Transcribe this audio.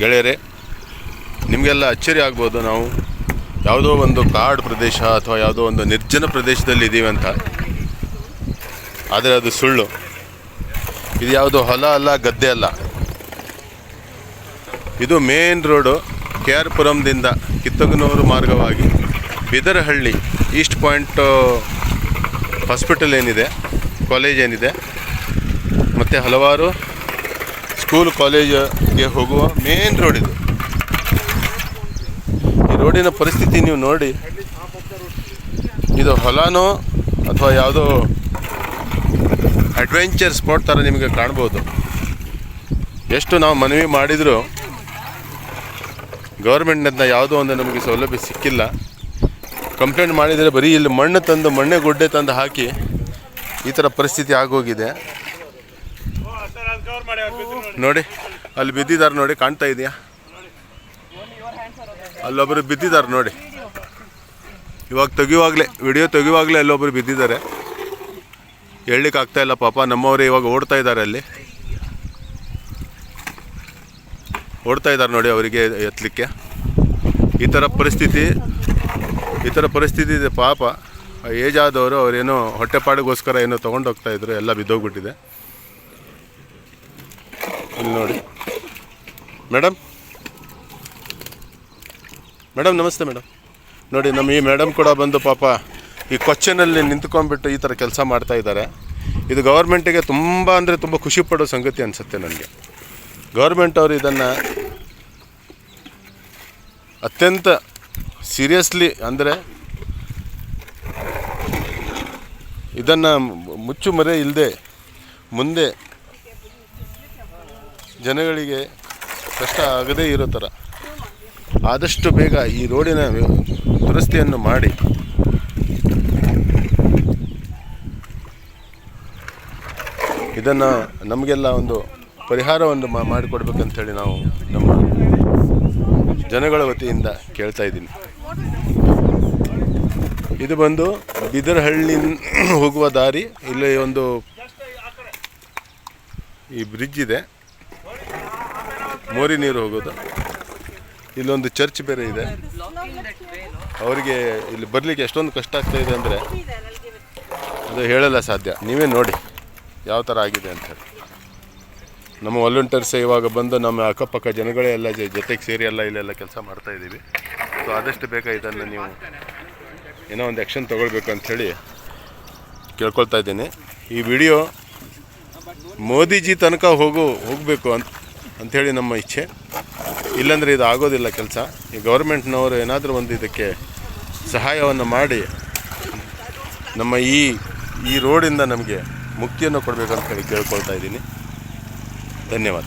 ಗೆಳೆಯರೇ, ನಿಮಗೆಲ್ಲ ಅಚ್ಚರಿ ಆಗ್ಬೋದು ನಾವು. ಯಾವುದೋ ಒಂದು ಕಾಡು ಪ್ರದೇಶ ಅಥವಾ ಯಾವುದೋ ಒಂದು ನಿರ್ಜನ ಪ್ರದೇಶದಲ್ಲಿ ಇದ್ದೀವಿ ಅಂತ. ಆದರೆ ಅದು ಸುಳ್ಳು. ಇದು ಯಾವುದೋ ಹೊಲ ಅಲ್ಲ, ಗದ್ದೆ ಅಲ್ಲ. ಇದು ಮೇನ್ ರೋಡು ಕೆ ಆರ್ ಪುರಂದಿಂದ ಕಿತ್ತಗನೂರು ಮಾರ್ಗವಾಗಿ ಬಿದರಹಳ್ಳಿ ಈಸ್ಟ್ ಪಾಯಿಂಟ್ ಹಾಸ್ಪಿಟಲ್ ಏನಿದೆ ಕಾಲೇಜ್ ಏನಿದೆ, ಮತ್ತು ಹಲವಾರು ಸ್ಕೂಲ್, ಕಾಲೇಜಿಗೆ ಹೋಗುವ ಮೇನ್ ರೋಡ್ ಇದು. ಈ ರೋಡಿನ ಪರಿಸ್ಥಿತಿ ನೀವು ನೋಡಿ. ಇದು ಹೊಲನೋ ಅಥವಾ ಯಾವುದೋ ಅಡ್ವೆಂಚರ್ ಸ್ಪಾಟ್ ಥರ ನಿಮಗೆ ಕಾಣ್ಬೋದು. ಎಷ್ಟು ನಾವು ಮನವಿ ಮಾಡಿದರೂ ಗೌರ್ಮೆಂಟ್ನಿಂದ ಯಾವುದೋ ಒಂದು ನಮಗೆ ಸೌಲಭ್ಯ ಸಿಕ್ಕಿಲ್ಲ. ಕಂಪ್ಲೇಂಟ್ ಮಾಡಿದರೆ ಬರೀ ಇಲ್ಲಿ ಮಣ್ಣು ತಂದು, ಮಣ್ಣೆ ಗುಡ್ಡೆ ತಂದು ಹಾಕಿ ಈ ಥರ ಪರಿಸ್ಥಿತಿ ಆಗೋಗಿದೆ. ನೋಡಿ, ಅಲ್ಲಿ ಬಿದ್ದಿದ್ದಾರೆ ನೋಡಿ, ಕಾಣ್ತಾ ಇದೆಯಾ? ಅಲ್ಲೊಬ್ಬರು ಬಿದ್ದಿದ್ದಾರೆ ನೋಡಿ. ಇವಾಗ ತೆಗಿಯುವಾಗಲೇ, ವಿಡಿಯೋ ತೆಗಿಯುವಾಗಲೇ ಅಲ್ಲೊಬ್ಬರು ಬಿದ್ದಿದ್ದಾರೆ. ಹೇಳಲಿಕ್ಕೆ ಆಗ್ತಾ ಇಲ್ಲ ಪಾಪ, ನಮ್ಮವರು ಇವಾಗ ಓಡ್ತಾ ಇದ್ದಾರೆ ಅಲ್ಲಿ. ಓಡ್ತಾ ಇದ್ದಾರೆ ನೋಡಿ ಅವರಿಗೆ ಎತ್ತಲಿಕ್ಕೆ. ಈ ಥರ ಪರಿಸ್ಥಿತಿ, ಈ ಥರ ಪರಿಸ್ಥಿತಿ ಇದೆ ಪಾಪ. ಏಜ್ ಆದವರು ಅವರೇನೋ ಹೊಟ್ಟೆಪಾಡಿಗೋಸ್ಕರ ಏನೋ ತೊಗೊಂಡೋಗ್ತಾಯಿದ್ರು ಎಲ್ಲ ಬಿದ್ದೋಗ್ಬಿಟ್ಟಿದೆ. ಇಲ್ಲಿ ನೋಡಿ. ಮೇಡಮ್ ಮೇಡಮ್ ನಮಸ್ತೆ ಮೇಡಮ್ ನೋಡಿ, ನಮ್ಮ ಈ ಮೇಡಮ್ ಕೂಡ ಬಂದು ಪಾಪ ಈ ಕೊಚ್ಚೆನಲ್ಲಿ ನಿಂತ್ಕೊಂಡ್ಬಿಟ್ಟು ಈ ಥರ ಕೆಲಸ ಮಾಡ್ತಾ ಇದ್ದಾರೆ. ಇದು ಗೌರ್ಮೆಂಟಿಗೆ ತುಂಬ ಅಂದರೆ ತುಂಬ ಖುಷಿ ಪಡೋ ಸಂಗತಿ ಅನಿಸುತ್ತೆ ನನಗೆ. ಗೌರ್ಮೆಂಟ್ ಅವರು ಇದನ್ನು ಅತ್ಯಂತ ಸೀರಿಯಸ್ಲಿ ಅಂದರೆ ಇದನ್ನು ಮುಚ್ಚು ಮರೆ ಇಲ್ಲದೆ ಮುಂದೆ ಜನಗಳಿಗೆ ಕಷ್ಟ ಆಗದೇ ಇರೋ ಥರ. ಆದಷ್ಟು ಬೇಗ ಈ ರೋಡಿನ ದುರಸ್ತಿಯನ್ನು ಮಾಡಿ. ಇದನ್ನು ನಮಗೆಲ್ಲ ಒಂದು ಪರಿಹಾರವನ್ನು ಮಾಡಿಕೊಡ್ಬೇಕಂಥೇಳಿ ನಾವು ನಮ್ಮ ಜನಗಳ ವತಿಯಿಂದ ಕೇಳ್ತಾ ಇದ್ದೀನಿ. ಇದು ಬಂದು ಬಿದರಹಳ್ಳಿ ಹೋಗುವ ದಾರಿ, ಇಲ್ಲಿ ಒಂದು ಈ ಬ್ರಿಡ್ಜ್ ಇದೆ. ಮೋರಿ ನೀರು ಹೋಗೋದು. ಇಲ್ಲೊಂದು ಚರ್ಚ್ ಬೇರೆ ಇದೆ. ಅವರಿಗೆ ಇಲ್ಲಿ ಬರಲಿಕ್ಕೆ ಎಷ್ಟೊಂದು ಕಷ್ಟ ಆಗ್ತಾ ಇದೆ ಅಂದರೆ ಅದು ಹೇಳಲ್ಲ ಸಾಧ್ಯ. ನೀವೇ ನೋಡಿ ಯಾವ ಥರ ಆಗಿದೆ ಅಂತ ಹೇಳಿ. ನಮ್ಮ ವಾಲಂಟಿಯರ್ಸ್ ಇವಾಗ ಬಂದು ನಮ್ಮ ಅಕ್ಕಪಕ್ಕ ಜನಗಳೇ ಎಲ್ಲ ಜೊತೆಗೆ ಸೇರಿ ಎಲ್ಲ ಇಲ್ಲೆಲ್ಲ ಕೆಲಸ ಮಾಡ್ತಾ ಇದ್ದೀವಿ ಸೊ ಆದಷ್ಟು ಬೇಗ ಇದನ್ನು ನೀವು ಏನೋ ಒಂದು ಆ್ಯಕ್ಷನ್ ತೊಗೊಳ್ಬೇಕು ಅಂಥೇಳಿ ಕೇಳ್ಕೊಳ್ತಾ ಇದ್ದೀನಿ. ಈ ವಿಡಿಯೋ ಮೋದಿಜಿ ತನಕ ಹೋಗು ಹೋಗಬೇಕು ಅಂತ ಅಂಥೇಳಿ ನಮ್ಮ ಇಚ್ಛೆ. ಇಲ್ಲಾಂದರೆ ಇದು ಆಗೋದಿಲ್ಲ ಕೆಲಸ. ಈ ಗೌರ್ಮೆಂಟ್ನವರು ಏನಾದರೂ ಒಂದು ಇದಕ್ಕೆ ಸಹಾಯವನ್ನು ಮಾಡಿ ನಮ್ಮ ಈ ಈ ರೋಡಿಂದ ನಮಗೆ ಮುಕ್ತಿಯನ್ನು ಕೊಡಬೇಕಂತ ಹೇಳಿ ಕೇಳ್ಕೊಳ್ತಾ ಇದ್ದೀನಿ. ಧನ್ಯವಾದ.